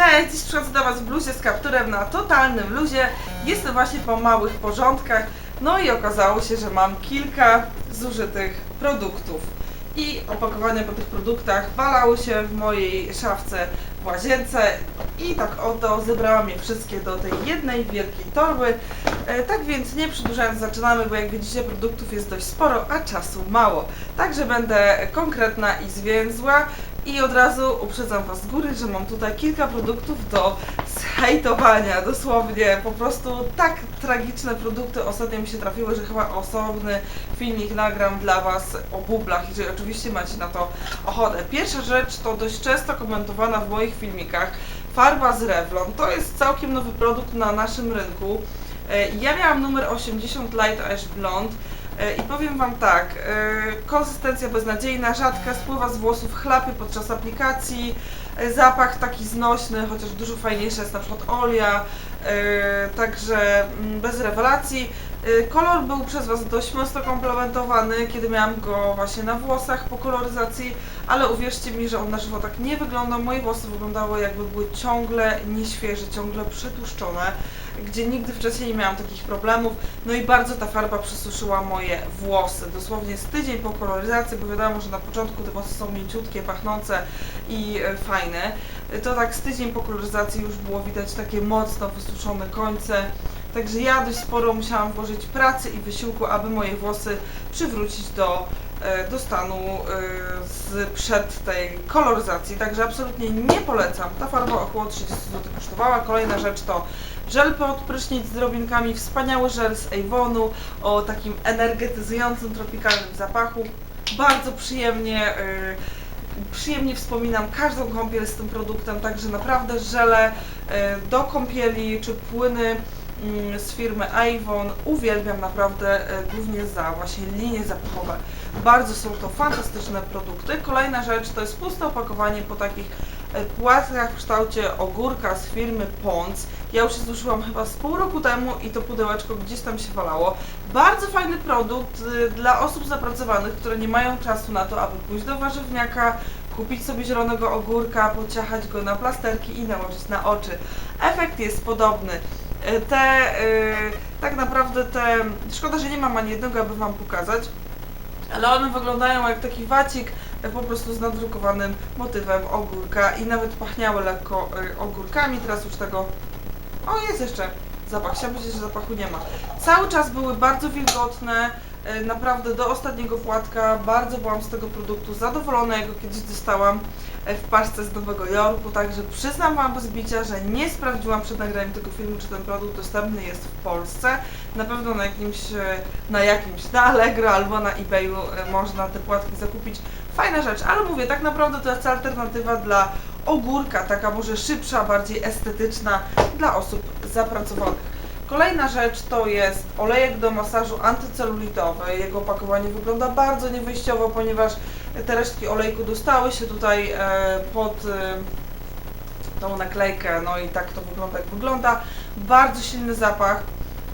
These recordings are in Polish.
Cześć, dziś przychodzę do Was w bluzie z kapturem na totalnym luzie. Jestem właśnie po małych porządkach. No i okazało się, że mam kilka zużytych produktów. I opakowania po tych produktach walały się w mojej szafce w łazience. I tak oto zebrałam je wszystkie do tej jednej wielkiej torby. E, tak więc nie przedłużając zaczynamy, bo jak widzicie produktów jest dość sporo, a czasu mało. Także będę konkretna i zwięzła. I od razu uprzedzam Was z góry, że mam tutaj kilka produktów do zhejtowania. Dosłownie, po prostu tak tragiczne produkty ostatnio mi się trafiły, że chyba osobny filmik nagram dla Was o bublach, jeżeli oczywiście macie na to ochotę. Pierwsza rzecz to dość często komentowana w moich filmikach farba z Revlon. To jest całkiem nowy produkt na naszym rynku. E, Ja miałam numer 80 Light Ash Blonde. E, I powiem Wam tak, e, konsystencja beznadziejna, rzadka, spływa z włosów chlapy podczas aplikacji, e, zapach taki znośny, chociaż dużo fajniejsza jest na przykład olia, także mm, bez rewelacji. Kolor był przez Was dość mocno komplementowany, kiedy miałam go właśnie na włosach po koloryzacji, ale uwierzcie mi, że on na żywo tak nie wygląda. Moje włosy wyglądały jakby były ciągle nieświeże, ciągle przetłuszczone, gdzie nigdy wcześniej nie miałam takich problemów. No i bardzo ta farba przesuszyła moje włosy. Dosłownie z tydzień po koloryzacji, bo wiadomo, że na początku te włosy są mięciutkie, pachnące i e, fajne. To tak z tydzień po koloryzacji już było widać takie mocno wysuszone końce. Także ja dość sporo musiałam włożyć pracy i wysiłku, aby moje włosy przywrócić do, e, do stanu e, z przed tej koloryzacji. Także absolutnie nie polecam. Ta farba około 30 zł kosztowała. Kolejna rzecz to żel pod prysznic z drobinkami. Wspaniały żel z Avonu o takim energetyzującym, tropikalnym zapachu. Bardzo przyjemnie. e, Przyjemnie wspominam każdą kąpiel z tym produktem, także naprawdę żele e, do kąpieli czy płyny mm, z firmy Avon uwielbiam naprawdę e, głównie za właśnie linie zapachowe. Bardzo są to fantastyczne produkty. Kolejna rzecz to jest puste opakowanie po takich płatkach w kształcie ogórka z firmy Pons. Ja już je zużyłam chyba z pół roku temu i to pudełeczko gdzieś tam się walało. Bardzo fajny produkt y, dla osób zapracowanych, które nie mają czasu na to, aby pójść do warzywniaka, kupić sobie zielonego ogórka, pociachać go na plasterki i nałożyć na oczy. Efekt jest podobny. Y, Te, y, tak naprawdę te, szkoda, że nie mam ani jednego, aby Wam pokazać, ale one wyglądają jak taki wacik, po prostu z nadrukowanym motywem ogórka i nawet pachniały lekko y, ogórkami, teraz już tego, o jest jeszcze zapach, chciałam powiedzieć, że zapachu nie ma. Cały czas były bardzo wilgotne, y, naprawdę do ostatniego płatka, bardzo byłam z tego produktu zadowolona, jak go kiedyś dostałam y, w paczce z Nowego Jorku, także przyznam Wam bez bicia, że nie sprawdziłam przed nagraniem tego filmu, czy ten produkt dostępny jest w Polsce. Na pewno na jakimś, na jakimś, na Allegro albo na eBayu można te płatki zakupić. Fajna rzecz, ale mówię, tak naprawdę to jest alternatywa dla ogórka, taka może szybsza, bardziej estetyczna dla osób zapracowanych. Kolejna rzecz to jest olejek do masażu antycelulitowy. Jego opakowanie wygląda bardzo niewyjściowo, ponieważ te resztki olejku dostały się tutaj e, pod e, tą naklejkę, no i tak to wygląda jak wygląda. Bardzo silny zapach.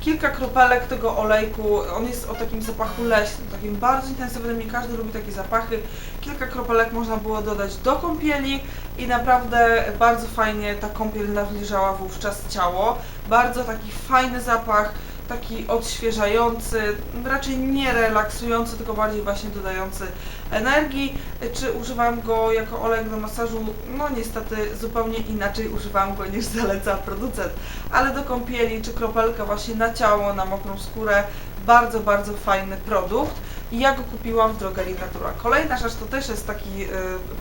Kilka kropelek tego olejku, on jest o takim zapachu leśnym, takim bardzo intensywnym, nie każdy lubi takie zapachy. Kilka kropelek można było dodać do kąpieli i naprawdę bardzo fajnie ta kąpiel nawilżała wówczas ciało. Bardzo taki fajny zapach, taki odświeżający, raczej nie relaksujący, tylko bardziej właśnie dodający energii. Czy używam go jako olejek do masażu? No niestety zupełnie inaczej używam go niż zaleca producent. Ale do kąpieli czy kropelka właśnie na ciało, na mokrą skórę, bardzo, bardzo fajny produkt. I ja go kupiłam w drogerii Natura. Kolejna rzecz to też jest taki y,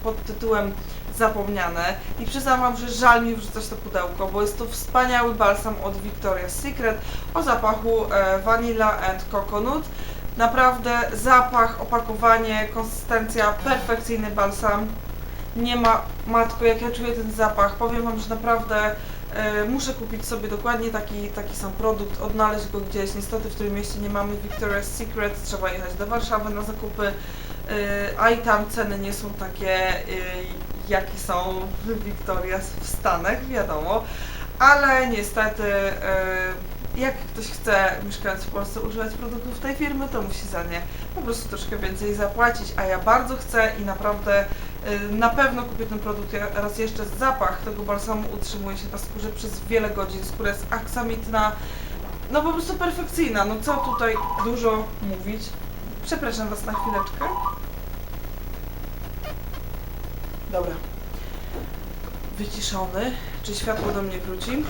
pod tytułem zapomniane i przyznam Wam, że żal mi wrzucać to pudełko, bo jest to wspaniały balsam od Victoria's Secret o zapachu e, Vanilla and Coconut. Naprawdę zapach, opakowanie, konsystencja, perfekcyjny balsam. Nie ma, matko, jak ja czuję ten zapach, powiem Wam, że naprawdę e, muszę kupić sobie dokładnie taki, taki sam produkt, odnaleźć go gdzieś. Niestety w tym mieście nie mamy Victoria's Secret, trzeba jechać do Warszawy na zakupy, e, a i tam ceny nie są takie, jakie są w Victoria's w Stanach, wiadomo. Ale niestety, e, jak ktoś chce, mieszkając w Polsce, używać produktów tej firmy, to musi za nie po prostu troszkę więcej zapłacić, a ja bardzo chcę i naprawdę Y, Na pewno kupię ten produkt raz jeszcze. Zapach tego balsamu utrzymuje się na skórze przez wiele godzin. Skóra jest aksamitna, no po prostu perfekcyjna. No co tutaj dużo mówić. Przepraszam Was na chwileczkę. Dobra. Wyciszony. Czy światło do mnie wróci?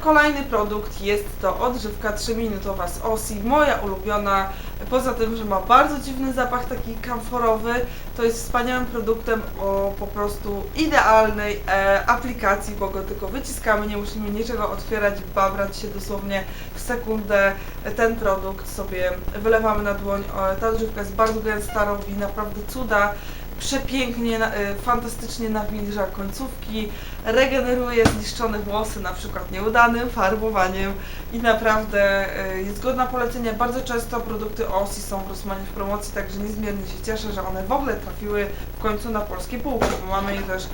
Kolejny produkt jest to odżywka 3-minutowa z Osi, moja ulubiona. Poza tym, że ma bardzo dziwny zapach, taki kamforowy, to jest wspaniałym produktem o po prostu idealnej e, aplikacji, bo go tylko wyciskamy, nie musimy niczego otwierać, babrać się dosłownie w sekundę. Ten produkt sobie wylewamy na dłoń. Ta odżywka jest bardzo gęsta, robi naprawdę cuda. Przepięknie, e, fantastycznie nawilża końcówki, regeneruje zniszczone włosy, na przykład nieudanym farbowaniem i naprawdę e, jest godna polecenia. Bardzo często produkty OSI są w Rosmanie w promocji, także niezmiernie się cieszę, że one w ogóle trafiły w końcu na polskie półki, bo mamy je też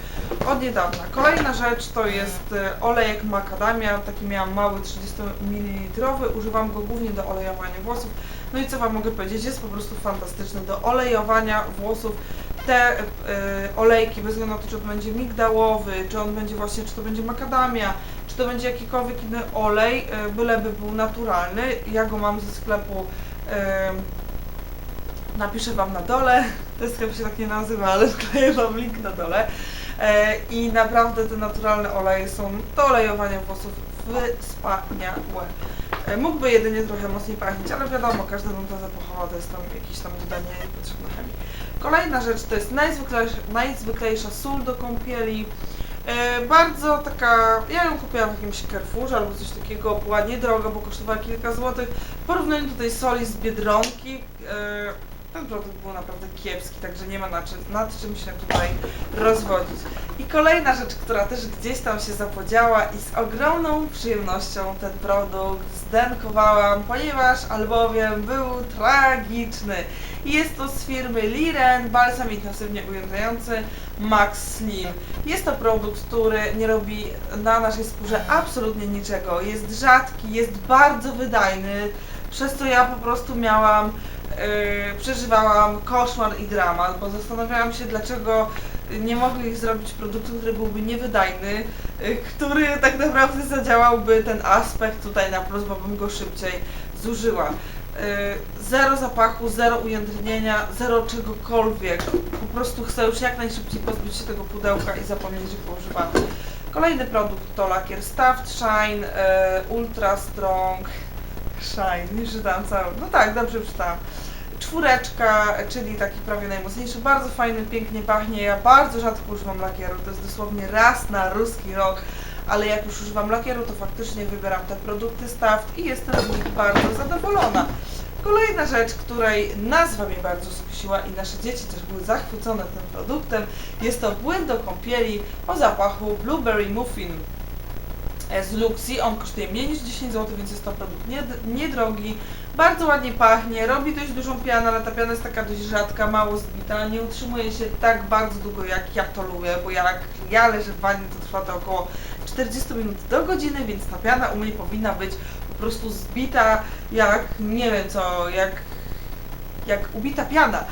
od niedawna. Kolejna rzecz to jest e, olejek macadamia, taki miałam mały 30 ml, używam go głównie do olejowania włosów. No i co Wam mogę powiedzieć, jest po prostu fantastyczny do olejowania włosów. Te e, olejki, bez względu na to, czy to będzie migdałowy, czy on będzie właśnie, czy to będzie makadamia, czy to będzie jakikolwiek inny olej, e, byleby był naturalny. Ja go mam ze sklepu, e, napiszę Wam na dole, ten sklep się tak nie nazywa, ale wkleję Wam link na dole. E, I naprawdę te naturalne oleje są do olejowania włosów wspaniałe. E, Mógłby jedynie trochę mocniej pachnieć, ale wiadomo, każda nuta zapachowa to jest tam jakieś tam dodanie potrzebne chemii. Kolejna rzecz to jest najzwyklejsza, najzwyklejsza sól do kąpieli. E, bardzo taka, ja ją kupiłam w jakimś Carrefourze albo coś takiego, była niedroga, bo kosztowała kilka złotych. W porównaniu do tej soli z Biedronki, e, ten produkt był naprawdę kiepski, także nie ma nad czym, nad czym się tutaj rozwodzić. I kolejna rzecz, która też gdzieś tam się zapodziała i z ogromną przyjemnością ten produkt zdenkowałam, ponieważ albowiem był tragiczny. Jest to z firmy Liren, balsam intensywnie ujędzający Max Slim. Jest to produkt, który nie robi na naszej skórze absolutnie niczego. Jest rzadki, jest bardzo wydajny, przez co ja po prostu miałam, przeżywałam koszmar i dramat, bo zastanawiałam się, dlaczego nie mogli zrobić produktu, który byłby niewydajny, yy, który tak naprawdę zadziałałby ten aspekt tutaj na plus, bo bym go szybciej zużyła. Yy, Zero zapachu, zero ujędrnienia, zero czegokolwiek. Po prostu chcę już jak najszybciej pozbyć się tego pudełka i zapomnieć, go używam. Kolejny produkt to lakier Stuffed Shine Ultra Strong Shine. Nie czytałam cały. No tak, dobrze czytałam. Czwóreczka, czyli taki prawie najmocniejszy, bardzo fajny, pięknie pachnie. Ja bardzo rzadko używam lakieru, to jest dosłownie raz na ruski rok, ale jak już używam lakieru, to faktycznie wybieram te produkty Stuffed i jestem z nich bardzo zadowolona. Kolejna rzecz, której nazwa mnie bardzo skusiła i nasze dzieci też były zachwycone tym produktem, jest to płyn do kąpieli o zapachu Blueberry Muffin z Luxi. On kosztuje mniej niż 10 zł, więc jest to produkt nied- niedrogi. Bardzo ładnie pachnie, robi dość dużą pianę, ale ta piana jest taka dość rzadka, mało zbita, nie utrzymuje się tak bardzo długo jak ja to lubię, bo jak ja leżę w wannie to trwa to około 40 minut do godziny, więc ta piana u mnie powinna być po prostu zbita jak, nie wiem co, jak jak ubita piana,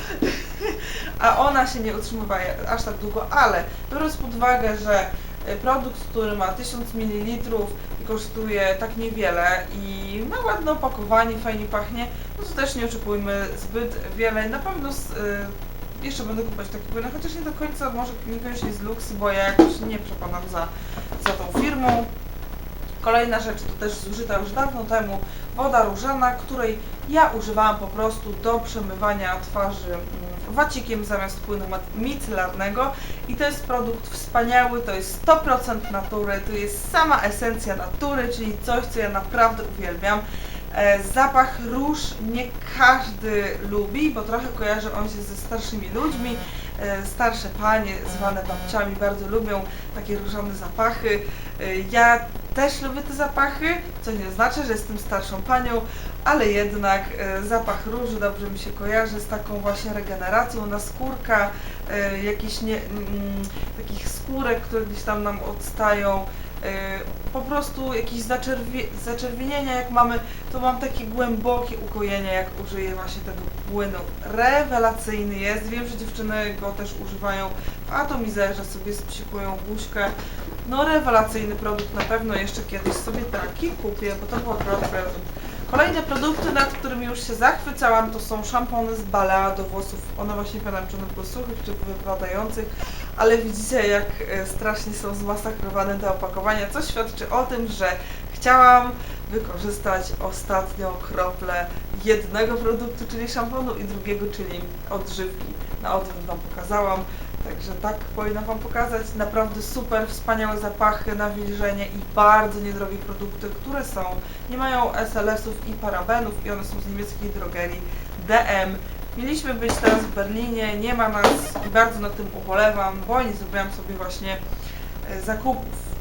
a ona się nie utrzymywa aż tak długo, ale biorąc pod uwagę, że e, produkt, który ma 1000 ml i kosztuje tak niewiele i ma ładne opakowanie, fajnie pachnie, no to też nie oczekujmy zbyt wiele. Na pewno y, jeszcze będę kupować takie płyny, chociaż nie do końca, może niekoniecznie z Luxy, bo ja jakoś nie przepadam za, za tą firmą. Kolejna rzecz to też zużyta już dawno temu woda różana, której ja używałam po prostu do przemywania twarzy mm, wacikiem zamiast płynu micelarnego i to jest produkt wspaniały, to jest 100% natury, to jest sama esencja natury, czyli coś, co ja naprawdę uwielbiam. E, Zapach róż nie każdy lubi, bo trochę kojarzy on się ze starszymi ludźmi. E, Starsze panie, zwane babciami, bardzo lubią takie różane zapachy. E, Ja też lubię te zapachy, co nie znaczy, że jestem starszą panią, ale jednak e, zapach róży dobrze mi się kojarzy z taką właśnie regeneracją na skórka, e, jakichś mm, takich skórek, które gdzieś tam nam odstają. po prostu jakieś zaczerwie, zaczerwienienia jak mamy, to mam takie głębokie ukojenie jak użyję właśnie tego płynu. Rewelacyjny jest, wiem, że dziewczyny go też używają w atomizerze, sobie spsikują buźkę. No rewelacyjny produkt, na pewno jeszcze kiedyś sobie taki kupię, bo to był akurat prezent. Kolejne produkty, nad którymi już się zachwycałam, to są szampony z Balea do włosów. One właśnie pamiętam, czy one były suchych, czy wypadających, ale widzicie jak e, strasznie są zmasakrowane te opakowania, co świadczy o tym, że chciałam wykorzystać ostatnią kroplę jednego produktu, czyli szamponu i drugiego, czyli odżywki. Na odwrót Wam pokazałam. Także tak powinna Wam pokazać. Naprawdę super, wspaniałe zapachy, nawilżenie i bardzo niedrogie produkty, które są, nie mają SLS-ów i parabenów i one są z niemieckiej drogerii DM. Mieliśmy być teraz w Berlinie, nie ma nas i bardzo nad tym ubolewam, bo nie zrobiłam sobie właśnie e, zakupów.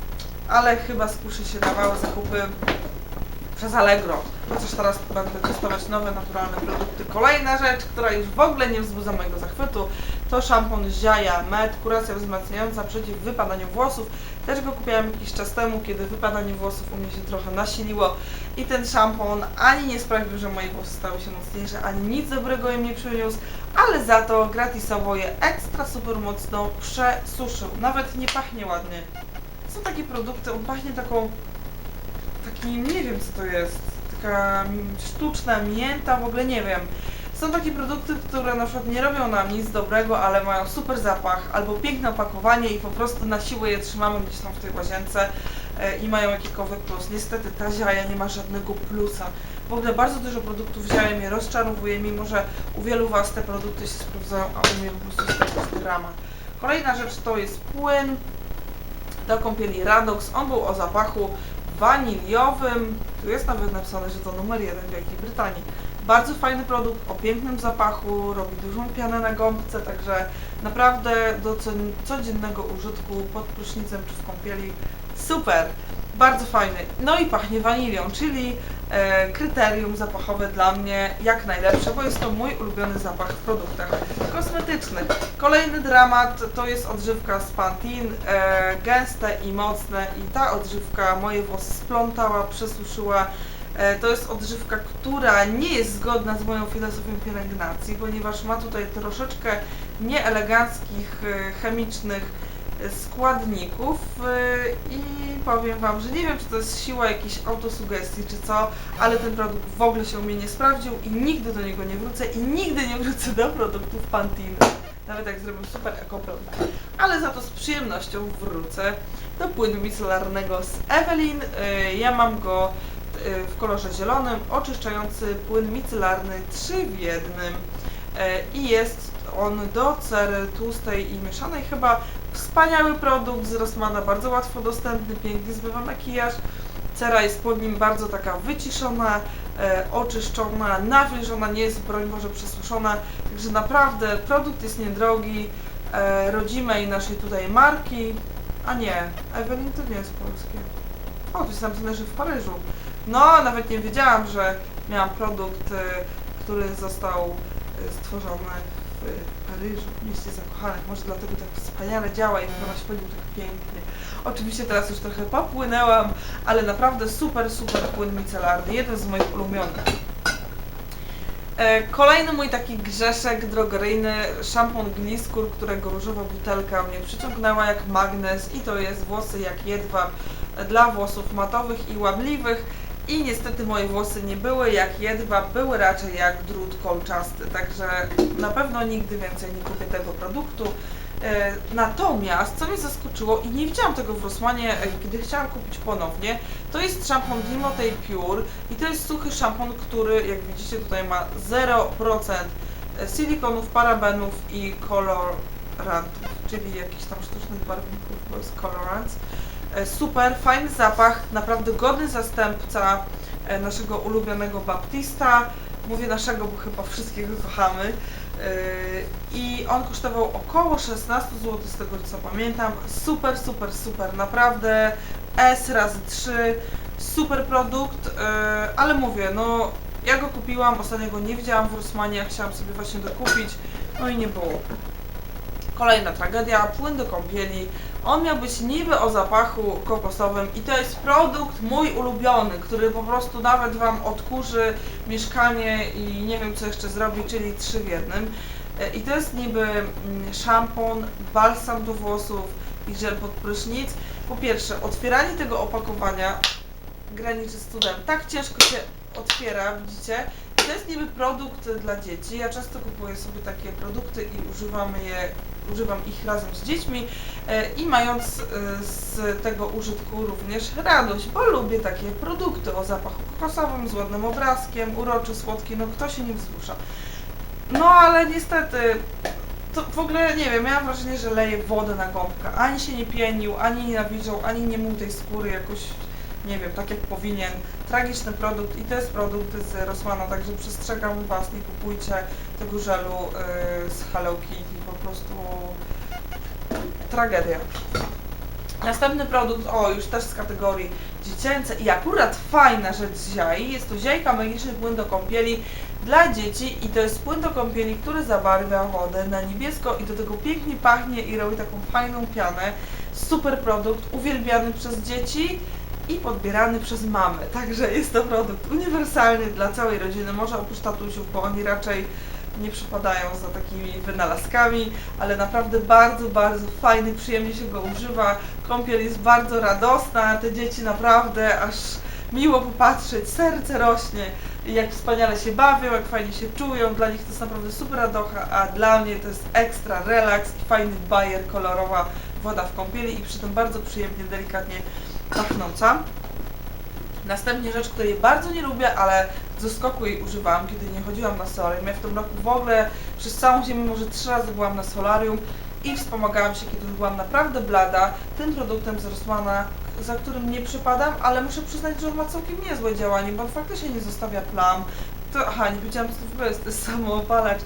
Ale chyba skuszę się na małe zakupy przez Allegro. Chociaż teraz będę testować nowe, naturalne produkty. Kolejna rzecz, która już w ogóle nie wzbudza mojego zachwytu, to szampon Ziaja Med, kuracja wzmacniająca przeciw wypadaniu włosów. Też go kupiłam jakiś czas temu, kiedy wypadanie włosów u mnie się trochę nasiliło i ten szampon ani nie sprawił, że moje włosy stały się mocniejsze, ani nic dobrego im nie przyniósł, ale za to gratisowo je ekstra super mocno przesuszył. Nawet nie pachnie ładnie. Są takie produkty, on pachnie taką nie wiem co to jest, taka sztuczna mięta, w ogóle nie wiem. Są takie produkty, które na przykład nie robią nam nic dobrego, ale mają super zapach albo piękne opakowanie i po prostu na siłę je trzymamy gdzieś tam w tej łazience e, i mają jakikolwiek plus. Niestety ta ziaja nie ma żadnego plusa. W ogóle bardzo dużo produktów ziaja mnie rozczarowuje, mimo że u wielu Was te produkty się sprawdzają, a u mnie po prostu jest dramat. Kolejna rzecz to jest płyn do kąpieli Radox. On był o zapachu waniliowym. Tu jest nawet napisane, że to numer jeden w Wielkiej Brytanii. Bardzo fajny produkt o pięknym zapachu, robi dużą pianę na gąbce, także naprawdę do co- codziennego użytku pod prysznicem czy w kąpieli super. Bardzo fajny. No i pachnie wanilią, czyli e, kryterium zapachowe dla mnie jak najlepsze, bo jest to mój ulubiony zapach w produktach kosmetycznych. Kolejny dramat to jest odżywka z Pantene, e, gęste i mocne i ta odżywka moje włosy splątała, przesuszyła. E, to jest odżywka, która nie jest zgodna z moją filozofią pielęgnacji, ponieważ ma tutaj troszeczkę nieeleganckich, e, chemicznych składników e, i powiem Wam, że nie wiem, czy to jest siła jakiejś autosugestii, czy co, ale ten produkt w ogóle się u mnie nie sprawdził i nigdy do niego nie wrócę i nigdy nie wrócę do produktów Pantene. Nawet jak zrobię super ekoprodukt. Ale za to z przyjemnością wrócę do płynu micelarnego z Evelyn. E, Ja mam go e, w kolorze zielonym, oczyszczający płyn micelarny 3 w jednym i jest on do cery tłustej i mieszanej chyba wspaniały produkt z Rossmana, bardzo łatwo dostępny, pięknie zbywa makijaż. Cera jest pod nim bardzo taka wyciszona, e, oczyszczona, nawilżona, nie jest broń Boże przesuszona, także naprawdę produkt jest niedrogi, e, rodzimej naszej tutaj marki, a nie, Evelyn to nie jest polskie. O, tu jest napisane, że w Paryżu. No, nawet nie wiedziałam, że miałam produkt, e, który został e, stworzony w Paryżu, w mieście zakochanych. Może dlatego tak wspaniale działa i chyba śpiewał tak pięknie. Oczywiście teraz już trochę popłynęłam, ale naprawdę super, super płyn micelarny. Jeden z moich ulubionych. E, Kolejny mój taki grzeszek drogeryjny, szampon Gliskur, którego różowa butelka mnie przyciągnęła jak magnes i to jest włosy jak jedwab dla włosów matowych i łabliwych i niestety moje włosy nie były jak jedwab, były raczej jak drut kolczasty, także na pewno nigdy więcej nie kupię tego produktu. E, Natomiast, co mnie zaskoczyło i nie widziałam tego w Rossmanie, e, kiedy chciałam kupić ponownie, to jest szampon Dimotej Pure i to jest suchy szampon, który jak widzicie tutaj ma 0% silikonów, parabenów i kolorantów, czyli jakichś tam sztucznych barwników, bo jest colorants. E, Super, fajny zapach, naprawdę godny zastępca e, naszego ulubionego Baptista. Mówię naszego, bo chyba wszystkiego kochamy. Yy, I on kosztował około 16 zł z tego co pamiętam. Super, super, super, naprawdę S razy 3, super produkt, ale mówię, no ja go kupiłam, ostatnio go nie widziałam w Rossmanie, chciałam sobie właśnie dokupić, no i nie było. Kolejna tragedia, płyn do kąpieli, On miał być niby o zapachu kokosowym i to jest produkt mój ulubiony, który po prostu nawet Wam odkurzy mieszkanie i nie wiem co jeszcze zrobi, czyli trzy w jednym. E, I to jest niby mm, szampon, balsam do włosów i żel pod prysznic. Po pierwsze, otwieranie tego opakowania graniczy z cudem. Tak ciężko się otwiera, widzicie? To jest niby produkt dla dzieci. Ja często kupuję sobie takie produkty i używamy je, używam ich razem z dziećmi e, i mając e, z tego użytku również radość, bo lubię takie produkty o zapachu kokosowym, z ładnym obrazkiem, uroczy, słodki, no kto się nie wzrusza. No ale niestety to w ogóle nie wiem, miałam wrażenie, że leje wodę na gąbkę. Ani się nie pienił, ani nie nawilżał, ani nie mył tej skóry jakoś, nie wiem, tak jak powinien. Tragiczny produkt i to jest produkt z Rossmana, także przestrzegam Was, nie kupujcie tego żelu yy, z Hello Kitty, po prostu tragedia. Następny produkt, o już też z kategorii dziecięce i akurat fajna rzecz z jest to Ziajka Magiczny Płyn do Kąpieli dla dzieci i to jest płyn do kąpieli, który zabarwia wodę na niebiesko i do tego pięknie pachnie i robi taką fajną pianę. Super produkt, uwielbiany przez dzieci i podbierany przez mamy. Także jest to produkt uniwersalny dla całej rodziny, może oprócz tatusiów, bo oni raczej nie przypadają za takimi wynalazkami, ale naprawdę bardzo, bardzo fajny, przyjemnie się go używa. Kąpiel jest bardzo radosna, te dzieci naprawdę aż miło popatrzeć, serce rośnie, jak wspaniale się bawią, jak fajnie się czują, dla nich to jest naprawdę super radocha, a dla mnie to jest ekstra relaks i fajny bajer, kolorowa woda w kąpieli i przy tym bardzo przyjemnie, delikatnie pachnąca. Następnie rzecz, której bardzo nie lubię, ale ze skoku jej używałam, kiedy nie chodziłam na solarium. Ja w tym roku w ogóle przez całą ziemię może trzy razy byłam na solarium i wspomagałam się, kiedy byłam naprawdę blada, tym produktem z Rossmana, za którym nie przypadam, ale muszę przyznać, że on ma całkiem niezłe działanie, bo faktycznie nie zostawia plam. To, aha, nie wiedziałam, co to w ogóle jest, to jest samoopalacz.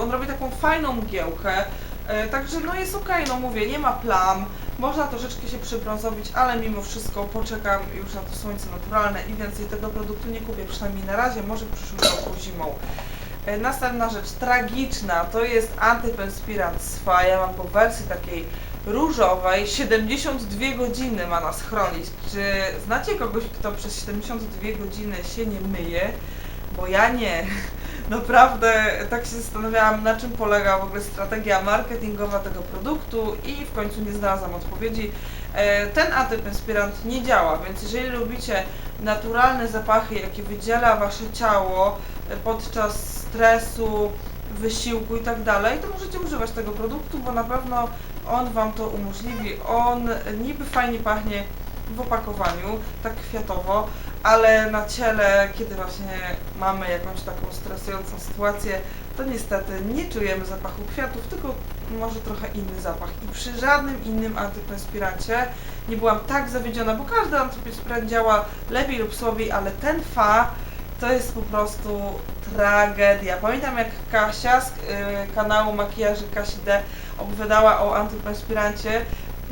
On robi taką fajną mgiełkę, e, także no jest okej, no mówię, nie ma plam, można troszeczkę się przybrązowić, ale mimo wszystko poczekam już na to słońce naturalne i więcej tego produktu nie kupię, przynajmniej na razie, może w przyszłym roku zimą. E, Następna rzecz, tragiczna, to jest antyperspirant SFA. Ja mam po wersji takiej różowej, 72 godziny ma nas chronić. Czy znacie kogoś, kto przez 72 godziny się nie myje? Bo ja nie. Naprawdę tak się zastanawiałam, na czym polega w ogóle strategia marketingowa tego produktu i w końcu nie znalazłam odpowiedzi. E, Ten antyperspirant nie działa, więc jeżeli lubicie naturalne zapachy, jakie wydziela wasze ciało e, podczas stresu, wysiłku i tak dalej, to możecie używać tego produktu, bo na pewno on Wam to umożliwi. On niby fajnie pachnie w opakowaniu, tak kwiatowo, ale na ciele, kiedy właśnie mamy jakąś taką stresującą sytuację, to niestety nie czujemy zapachu kwiatów, tylko może trochę inny zapach. I przy żadnym innym antyperspirancie nie byłam tak zawiedziona, bo każdy antyperspirant działa lepiej lub słabiej, ale ten fa to jest po prostu tragedia. Pamiętam jak Kasia z y, kanału Makijaży Kasi D opowiadała o antyperspirancie,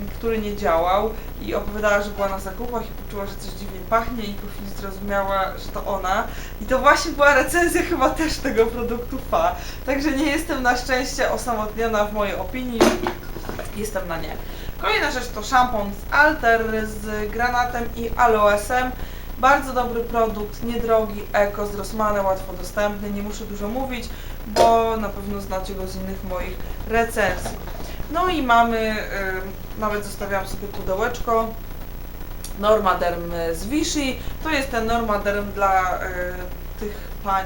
który nie działał i opowiadała, że była na zakupach i poczuła, że coś dziwnie pachnie i po chwili zrozumiała, że to ona. I to właśnie była recenzja chyba też tego produktu FA. Także nie jestem na szczęście osamotniona w mojej opinii. Jestem na nie. Kolejna rzecz to szampon z Alter z granatem i aloesem. Bardzo dobry produkt, niedrogi, eko, z łatwo dostępny, nie muszę dużo mówić, bo na pewno znacie go z innych moich recenzji. No i mamy, nawet zostawiałam sobie pudełeczko, Normaderm z Vichy. To jest ten Normaderm dla y, tych pań,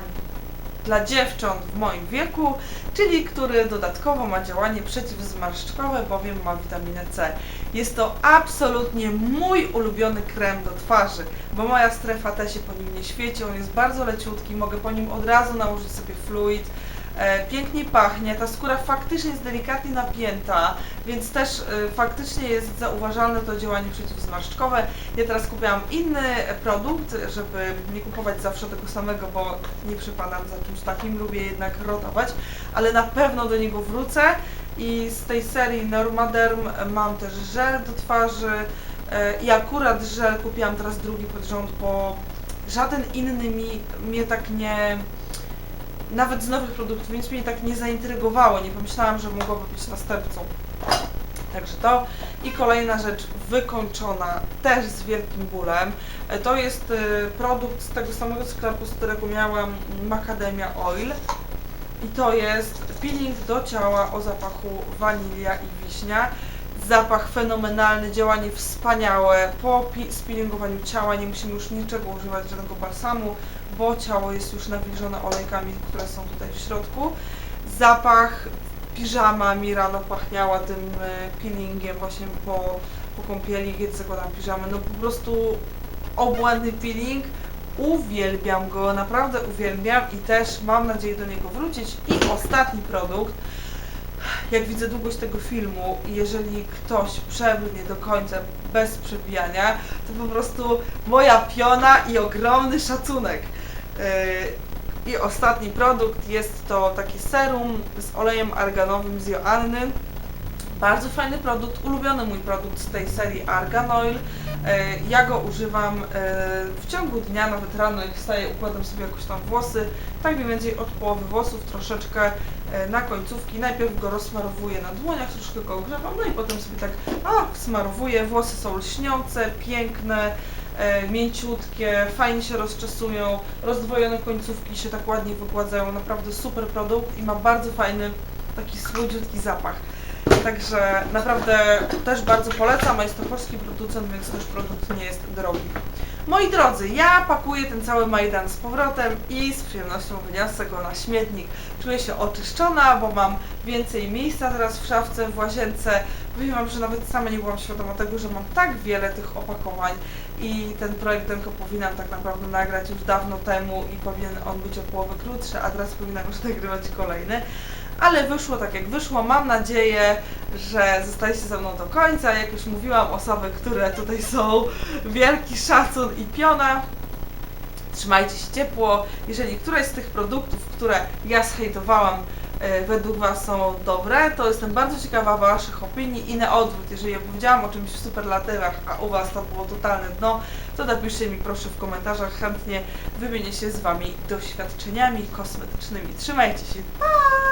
dla dziewcząt w moim wieku, czyli który dodatkowo ma działanie przeciwzmarszczkowe, bowiem ma witaminę C. Jest to absolutnie mój ulubiony krem do twarzy, bo moja strefa też się po nim nie świeci, on jest bardzo leciutki, mogę po nim od razu nałożyć sobie fluid, e, pięknie pachnie, ta skóra faktycznie jest delikatnie napięta, więc też e, faktycznie jest zauważalne to działanie przeciwzmarszczkowe. Ja teraz kupiłam inny produkt, żeby nie kupować zawsze tego samego, bo nie przypadam za czymś takim, lubię jednak rotować, ale na pewno do niego wrócę i z tej serii Normaderm mam też żel do twarzy e, i akurat żel kupiłam teraz drugi pod rząd, bo żaden inny mi mnie tak nie nawet z nowych produktów, więc mnie tak nie zaintrygowało, nie pomyślałam, że mogłoby być następcą Także to. I kolejna rzecz wykończona też z wielkim bólem. E, To jest e, produkt z tego samego sklepu, z którego miałam Macadamia Oil. I to jest peeling do ciała o zapachu wanilia i wiśnia. Zapach fenomenalny, działanie wspaniałe. Po spilingowaniu ciała nie musimy już niczego używać, żadnego balsamu, bo ciało jest już nawilżone olejkami, które są tutaj w środku. Zapach piżama mi rano pachniała tym e, peelingiem właśnie po, po kąpieli, kiedy zakładam piżamę. No po prostu obłędny peeling. Uwielbiam go, naprawdę uwielbiam i też mam nadzieję do niego wrócić. I ostatni produkt, jak widzę długość tego filmu jeżeli ktoś przebrnie do końca bez przebijania, to po prostu moja piona i ogromny szacunek. Yy, I ostatni produkt jest to taki serum z olejem arganowym z Joanny. Bardzo fajny produkt, ulubiony mój produkt z tej serii Argan Oil. E, Ja go używam e, w ciągu dnia, nawet rano jak wstaję, układam sobie jakoś tam włosy, tak mniej więcej od połowy włosów, troszeczkę na końcówki. Najpierw go rozsmarowuję na dłoniach, troszkę go ogrzewam, no i potem sobie tak a, smarowuję. Włosy są lśniące, piękne, mięciutkie, fajnie się rozczesują, rozdwojone końcówki się tak ładnie wygładzają. Naprawdę super produkt i ma bardzo fajny, taki słodziutki zapach. Także naprawdę też bardzo polecam, a jest to polski producent, więc też produkt nie jest drogi. Moi drodzy, ja pakuję ten cały Majdan z powrotem i z przyjemnością wyniosę go na śmietnik. Czuję się oczyszczona, bo mam więcej miejsca teraz w szafce, w łazience. Powiem Wam, że nawet sama nie byłam świadoma tego, że mam tak wiele tych opakowań i ten projekt Denko powinnam tak naprawdę nagrać już dawno temu i powinien on być o połowę krótszy, a teraz powinnam już nagrywać kolejny. Ale wyszło tak jak wyszło. Mam nadzieję, że zostaliście ze mną do końca. Jak już mówiłam, osoby, które tutaj są, wielki szacun i piona. Trzymajcie się ciepło. Jeżeli któreś z tych produktów, które ja zhejtowałam, e, według Was są dobre, to jestem bardzo ciekawa Waszych opinii i na odwrót. Jeżeli ja powiedziałam o czymś w superlatywach, a u Was to było totalne dno, to napiszcie mi proszę w komentarzach. Chętnie wymienię się z Wami doświadczeniami kosmetycznymi. Trzymajcie się. Pa!